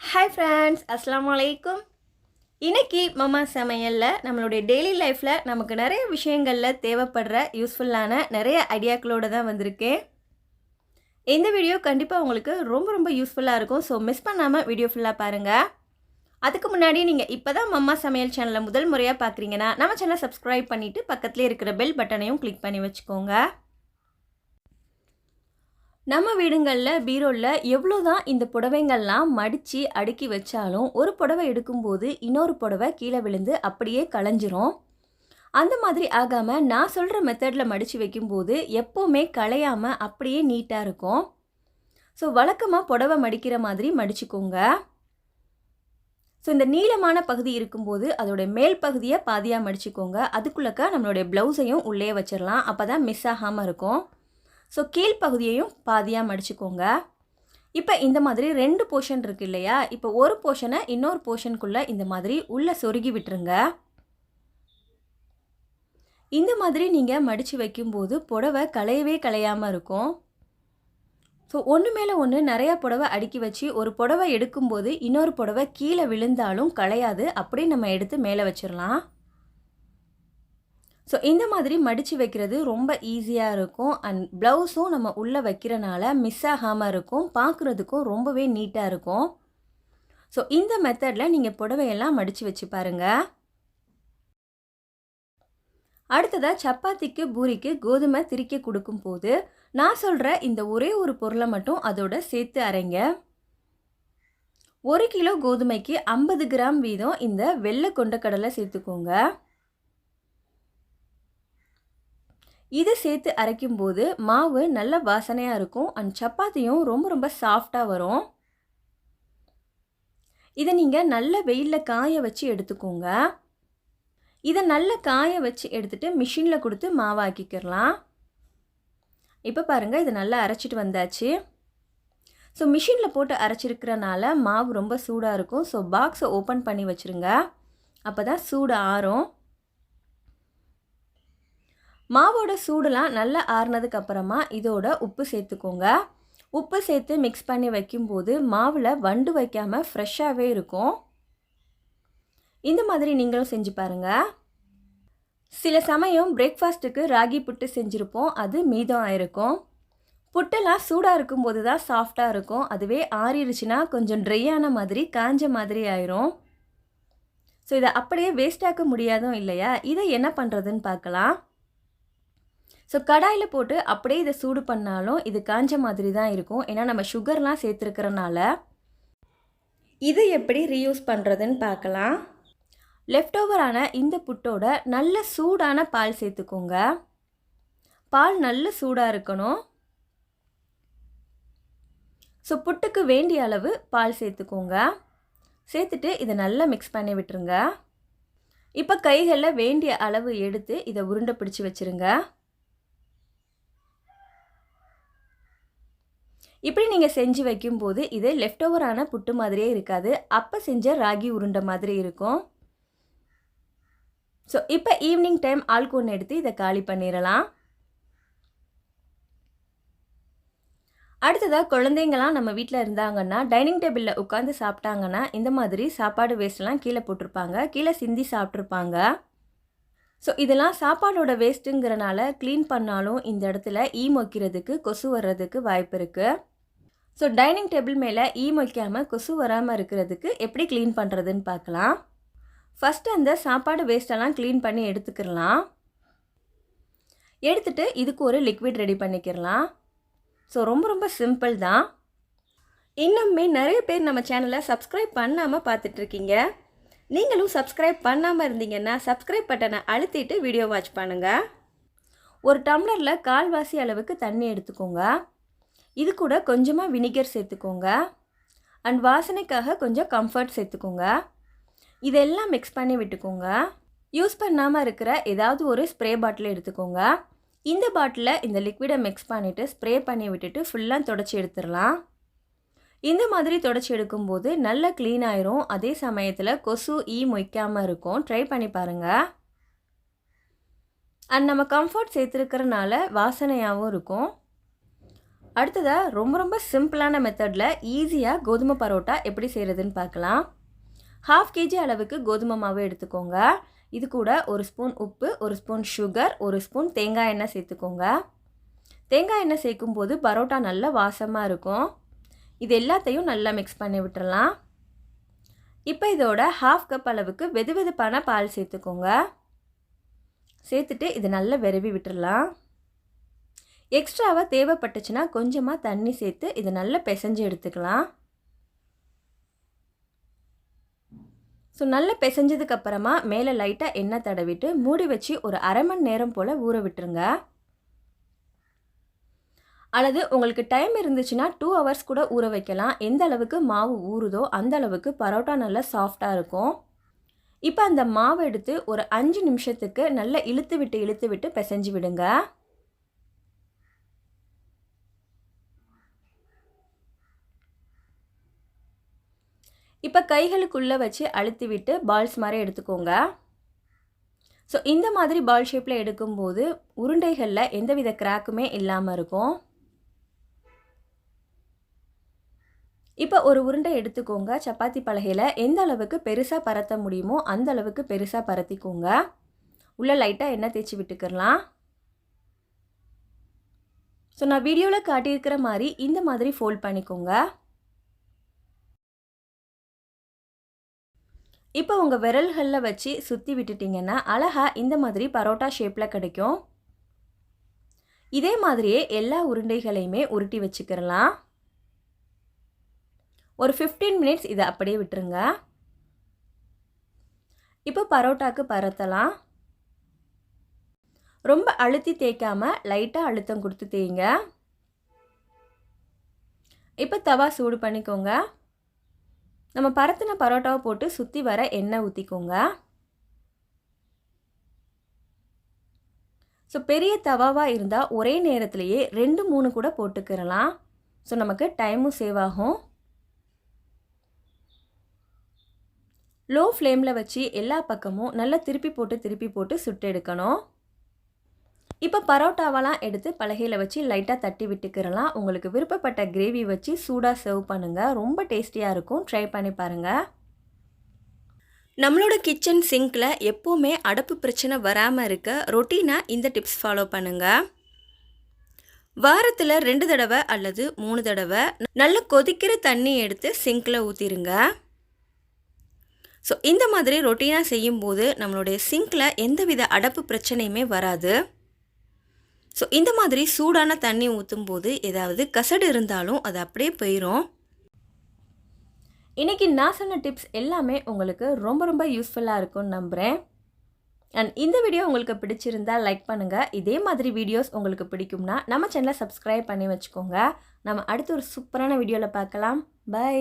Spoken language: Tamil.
ஹாய் ஃப்ரெண்ட்ஸ் அஸ்லாம் வலைக்கும் இன்றைக்கி மம்மா சமையலில் நம்மளுடைய டெய்லி லைஃப்பில் நமக்கு நிறைய விஷயங்களில் தேவைப்படுற யூஸ்ஃபுல்லான நிறைய ஐடியாக்களோடு தான் வந்திருக்கேன். இந்த வீடியோ கண்டிப்பாக உங்களுக்கு ரொம்ப ரொம்ப யூஸ்ஃபுல்லாக இருக்கும். ஸோ மிஸ் பண்ணாமல் வீடியோ ஃபுல்லாக பாருங்கள் அதுக்கு முன்னாடி நீங்கள் இப்போ தான் மம்மா சமையல் சேனலை முதல் முறையாக பார்க்குறீங்கன்னா நம்ம சேனலை சப்ஸ்கிரைப் பண்ணிவிட்டு பக்கத்துலேயே இருக்கிற பெல் பட்டனையும் கிளிக் பண்ணி வச்சுக்கோங்க. நம்ம வீடுங்களில் பீரோவில் எவ்வளோ தான் இந்த புடவைங்கள்லாம் மடித்து அடுக்கி வச்சாலும் ஒரு புடவை எடுக்கும்போது இன்னொரு புடவை கீழே விழுந்து அப்படியே களைஞ்சிரும். அந்த மாதிரி ஆகாமல் நான் சொல்கிற மெத்தடில் மடித்து வைக்கும்போது எப்போவுமே களையாமல் அப்படியே நீட்டாக இருக்கும். ஸோ வழக்கமாக புடவை மடிக்கிற மாதிரி மடிச்சுக்கோங்க. ஸோ இந்த நீளமான பகுதி இருக்கும்போது அதோடைய மேல் பகுதியை பாதியாக மடிச்சுக்கோங்க. அதுக்குள்ளக்க நம்மளுடைய ப்ளவுஸையும் உள்ளே வச்சிடலாம் அப்போ தான் மிஸ் ஆகாமல் இருக்கும். ஸோ கீழ்ப்பகுதியையும் பாதியாக மடிச்சுக்கோங்க. இப்போ இந்த மாதிரி ரெண்டு போர்ஷன் இருக்குது இல்லையா? இப்போ ஒரு போர்ஷனை இன்னொரு போர்ஷனுக்குள்ளே இந்த மாதிரி உள்ளே சொருகி விட்டுருங்க. இந்த மாதிரி நீங்கள் மடித்து வைக்கும்போது புடவை களையவே களையாமல் இருக்கும். ஸோ ஒன்று மேலே ஒன்று நிறையா புடவை அடுக்கி வச்சு ஒரு புடவை எடுக்கும்போது இன்னொரு புடவை கீழே விழுந்தாலும் களையாது. அப்படியே நம்ம எடுத்து மேலே வச்சிடலாம். ஸோ இந்த மாதிரி மடித்து வைக்கிறது ரொம்ப ஈஸியாக இருக்கும். அண்ட் ப்ளவுஸும் நம்ம உள்ளே வைக்கிறனால மிஸ் ஆகாமல் இருக்கும். பார்க்குறதுக்கும் ரொம்பவே நீட்டாக இருக்கும். ஸோ இந்த மெத்தடில் நீங்கள் புடவையெல்லாம் மடித்து வச்சு பாருங்கள் அடுத்ததாக சப்பாத்திக்கு பூரிக்கு கோதுமை திரிக்க கொடுக்கும் போது நான் சொல்கிற இந்த ஒரே ஒரு பொருளை மட்டும் அதோட சேர்த்து அரைங்க. ஒரு கிலோ கோதுமைக்கு ஐம்பது கிராம் வீதம் இந்த வெள்ளை கொண்ட கடலை சேர்த்துக்கோங்க. இதை சேர்த்து அரைக்கும்போது மாவு நல்ல வாசனையாக இருக்கும். அண்ட் சப்பாத்தியும் ரொம்ப ரொம்ப சாஃப்டாக வரும். இதை நீங்கள் நல்ல வெயிலில் காய வச்சு எடுத்துக்கோங்க. இதை நல்ல காய வச்சு எடுத்துகிட்டு மிஷினில் கொடுத்து மாவாக்கிக்கிறலாம் இப்போ பாருங்கள் இதை நல்லா அரைச்சிட்டு வந்தாச்சு. ஸோ மிஷினில் போட்டு அரைச்சிருக்கிறனால மாவு ரொம்ப சூடாக இருக்கும். ஸோ பாக்ஸை ஓப்பன் பண்ணி வச்சுருங்க. அப்போ தான் சூடு ஆறும். மாவோட சூடெலாம் நல்லா ஆறுனதுக்கு அப்புறமா இதோட உப்பு சேர்த்துக்கோங்க. உப்பு சேர்த்து மிக்ஸ் பண்ணி வைக்கும்போது மாவில் வண்டு வைக்காமல் ஃப்ரெஷ்ஷாகவே இருக்கும். இந்த மாதிரி நீங்களும் செஞ்சு பாருங்கள் சில சமயம் பிரேக்ஃபாஸ்ட்டுக்கு ராகி புட்டு செஞ்சுருப்போம் அது மீதம் ஆயிருக்கும். புட்டெல்லாம் சூடாக இருக்கும்போது தான் சாஃப்டாக இருக்கும். அதுவே ஆறிடுச்சுன்னா கொஞ்சம் ட்ரையான மாதிரி காஞ்ச மாதிரி ஆயிரும். ஸோ இதை அப்படியே வேஸ்டாக்க முடியாதும் இல்லையா? இதை என்ன பண்ணுறதுன்னு பார்க்கலாம். ஸோ கடாயில் போட்டு அப்படியே இதை சூடு பண்ணாலும் இது காஞ்ச மாதிரி தான் இருக்கும். ஏன்னா நம்ம சுகர்லாம் சேர்த்துருக்கிறனால. இது எப்படி ரீயூஸ் பண்ணுறதுன்னு பார்க்கலாம். லெஃப்ட் ஓவரான இந்த புட்டோட நல்ல சூடான பால் சேர்த்துக்கோங்க. பால் நல்ல சூடாக இருக்கணும். ஸோ புட்டுக்கு வேண்டிய அளவு பால் சேர்த்துக்கோங்க. சேர்த்துட்டு இதை நல்லா மிக்ஸ் பண்ணி விட்டுருங்க. இப்போ கைகளில் வேண்டிய அளவு எடுத்து இதை உருண்டை பிடிச்சி வச்சுருங்க. இப்படி நீங்கள் செஞ்சு வைக்கும்போது இது லெஃப்ட் ஓவரான புட்டு மாதிரியே இருக்காது. அப்போ செஞ்ச ராகி உருண்டை மாதிரி இருக்கும். ஸோ இப்போ ஈவினிங் டைம் ஆல்கோன் எடுத்து இதை காலி பண்ணிடலாம் அடுத்ததாக குழந்தைங்களாம் நம்ம வீட்டில் இருந்தாங்கன்னா டைனிங் டேபிளில் உட்காந்து சாப்பிட்டாங்கன்னா இந்த மாதிரி சாப்பாடு வேஸ்ட்லாம் கீழே போட்டிருப்பாங்க. கீழே சிந்தி சாப்பிட்ருப்பாங்க ஸோ இதெல்லாம் சாப்பாடோட வேஸ்ட்டுங்கிறனால க்ளீன் பண்ணாலும் இந்த இடத்துல ஈ மொக்கிறதுக்கு கொசு வர்றதுக்கு வாய்ப்பு இருக்குது ஸோ டைனிங் டேபிள் மேலே ஈ மொய்க்காமல் கொசு வராமல் இருக்கிறதுக்கு எப்படி க்ளீன் பண்ணுறதுன்னு பார்க்கலாம். ஃபஸ்ட்டு அந்த சாப்பாடு வேஸ்ட்டெல்லாம் க்ளீன் பண்ணி எடுத்துக்கிடலாம். எடுத்துகிட்டு இதுக்கு ஒரு லிக்விட் ரெடி பண்ணிக்கிறலாம் ஸோ ரொம்ப ரொம்ப சிம்பிள் தான். இன்னுமே நிறைய பேர் நம்ம சேனலை சப்ஸ்கிரைப் பண்ணாமல் பார்த்துட்ருக்கீங்க. நீங்களும் சப்ஸ்கிரைப் பண்ணாமல் இருந்தீங்கன்னா சப்ஸ்கிரைப் பட்டனை அழுத்திட்டு வீடியோ வாட்ச் பண்ணுங்கள் ஒரு டம்ளரில் கால்வாசி அளவுக்கு தண்ணி எடுத்துக்கோங்க. இது கூட கொஞ்சமாக வினிகர் சேர்த்துக்கோங்க. அண்ட் வாசனைக்காக கொஞ்சம் கம்ஃபர்ட் சேர்த்துக்கோங்க. இதெல்லாம் மிக்ஸ் பண்ணி விட்டுக்கோங்க. யூஸ் பண்ணாமல் இருக்கிற ஏதாவது ஒரு ஸ்ப்ரே பாட்டில் எடுத்துக்கோங்க. இந்த பாட்டிலில் இந்த லிக்விடை மிக்ஸ் பண்ணிவிட்டு ஸ்ப்ரே பண்ணி விட்டுட்டு ஃபுல்லாக தொடச்சி எடுத்துடலாம். இந்த மாதிரி தொடச்சி எடுக்கும்போது நல்ல க்ளீன் ஆயிரும். அதே சமயத்தில் கொசு ஈ மொய்க்காமல் இருக்கும். ட்ரை பண்ணி பாருங்கள் அண்ட் நம்ம கம்ஃபர்ட் சேர்த்துருக்கிறனால வாசனையாகவும் இருக்கும். அடுத்ததாக ரொம்ப ரொம்ப சிம்பிளான மெத்தடில் ஈஸியாக கோதுமை பரோட்டா எப்படி செய்கிறதுன்னு பார்க்கலாம். ஹாஃப் கேஜி அளவுக்கு கோதுமை மாவு எடுத்துக்கோங்க. இது கூட ஒரு ஸ்பூன் உப்பு ஒரு ஸ்பூன் சுகர் ஒரு ஸ்பூன் தேங்காய் எண்ணெய் சேர்த்துக்கோங்க. தேங்காய் எண்ணெய் சேர்க்கும் போது பரோட்டா நல்ல வாசமாக இருக்கும். இது எல்லாத்தையும் நல்லா மிக்ஸ் பண்ணி விட்டுறலாம். இப்போ இதோட ஹாஃப் கப் அளவுக்கு வெது வெதுப்பான பால் சேர்த்துக்கோங்க. சேர்த்துட்டு இது நல்லா விரவி விட்டுறலாம். எக்ஸ்ட்ராவாக தேவைப்பட்டுச்சுன்னா கொஞ்சமாக தண்ணி சேர்த்து இதை நல்லா பிசைஞ்சு எடுத்துக்கலாம். ஸோ நல்லா பிசைஞ்சதுக்கப்புறமா மேலே லைட்டாக எண்ணெய் தடவிட்டு மூடி வச்சு ஒரு அரை மணி நேரம் போல் ஊற விட்டுருங்க. அல்லது உங்களுக்கு டைம் இருந்துச்சுன்னா டூ ஹவர்ஸ் கூட ஊற வைக்கலாம். எந்த அளவுக்கு மாவு ஊறுதோ அந்த அளவுக்கு பரோட்டா நல்லா சாஃப்டாக இருக்கும். இப்போ அந்த மாவு எடுத்து ஒரு அஞ்சு நிமிஷத்துக்கு நல்லா இழுத்து விட்டு இழுத்து விட்டு பிசைஞ்சு விடுங்க. இப்போ கைகளுக்குள்ளே வச்சு அழுத்தி விட்டு பால்ஸ் மாதிரி எடுத்துக்கோங்க. ஸோ இந்த மாதிரி பால் ஷேப்பில் எடுக்கும்போது உருண்டைகளில் எந்தவித கிராக்குமே இல்லாமல் இருக்கும். இப்போ ஒரு உருண்டை எடுத்துக்கோங்க. சப்பாத்தி பலகையில் எந்த அளவுக்கு பெருசாக பரத்த முடியுமோ அந்த அளவுக்கு பெருசாக பரத்திக்கோங்க. உள்ளே லைட்டாக எண்ணெய் தேய்ச்சி விட்டுக்கிறலாம் ஸோ நான் வீடியோவில் காட்டியிருக்கிற மாதிரி இந்த மாதிரி ஃபோல்ட் பண்ணிக்கோங்க. இப்போ உங்கள் விரல்களில் வச்சு சுற்றி விட்டுட்டிங்கன்னா அழகாக இந்த மாதிரி பரோட்டா ஷேப்பில் கிடைக்கும். இதே மாதிரியே எல்லா உருண்டைகளையுமே உருட்டி வச்சுக்கிறலாம் ஒரு ஃபிஃப்டீன் மினிட்ஸ் இதை அப்படியே விட்டுருங்க. இப்போ பரோட்டாக்கு பரத்தலாம். ரொம்ப அழுத்தி தேய்க்காமல் லைட்டாக அழுத்தம் கொடுத்து தேய்ங்க. இப்போ தவா சூடு பண்ணிக்கோங்க. நம்ம பரத்தின பரோட்டாவை போட்டு சுற்றி வர எண்ணெய் ஊற்றிக்கோங்க ஸோ பெரிய தவாவாக இருந்தால் ஒரே நேரத்துலையே ரெண்டு மூணு கூட போட்டுக்கிறலாம் ஸோ நமக்கு டைமும் சேவ் ஆகும். லோ ஃப்ளேமில் வச்சு எல்லா பக்கமும் நல்லா திருப்பி போட்டு திருப்பி போட்டு சுட்டு எடுக்கணும். இப்போ பரோட்டாவெல்லாம் எடுத்து பலகையில் வச்சு லைட்டாக தட்டி விட்டுக்கிறலாம். உங்களுக்கு விருப்பப்பட்ட கிரேவி வச்சு சூடாக சர்வ் பண்ணுங்கள் ரொம்ப டேஸ்டியாக இருக்கும். ட்ரை பண்ணி பாருங்கள் நம்மளோட கிச்சன் சிங்கில் எப்போவுமே அடப்பு பிரச்சனை வராமல் இருக்க ரொட்டீனாக இந்த டிப்ஸ் ஃபாலோ பண்ணுங்கள் வாரத்தில் ரெண்டு தடவை அல்லது மூணு தடவை நல்ல கொதிக்கிற தண்ணி எடுத்து சிங்கில் ஊற்றிருங்க ஸோ இந்த மாதிரி ரொட்டீனாக செய்யும்போது நம்மளுடைய சிங்கில் எந்தவித அடப்பு பிரச்சனையுமே வராது. ஸோ இந்த மாதிரி சூடான தண்ணி ஊற்றும் போது ஏதாவது கசடு இருந்தாலும் அது அப்படியே போயிடும் இன்றைக்கி நான் சொன்ன டிப்ஸ் எல்லாமே உங்களுக்கு ரொம்ப ரொம்ப யூஸ்ஃபுல்லாக இருக்கும்னு நம்புகிறேன் அண்ட் இந்த வீடியோ உங்களுக்கு பிடிச்சிருந்தா லைக் பண்ணுங்கள் இதே மாதிரி வீடியோஸ் உங்களுக்கு பிடிக்கும்னா நம்ம சேனலை சப்ஸ்கிரைப் பண்ணி வச்சுக்கோங்க. நம்ம அடுத்து ஒரு சூப்பரான வீடியோவில் பார்க்கலாம். பை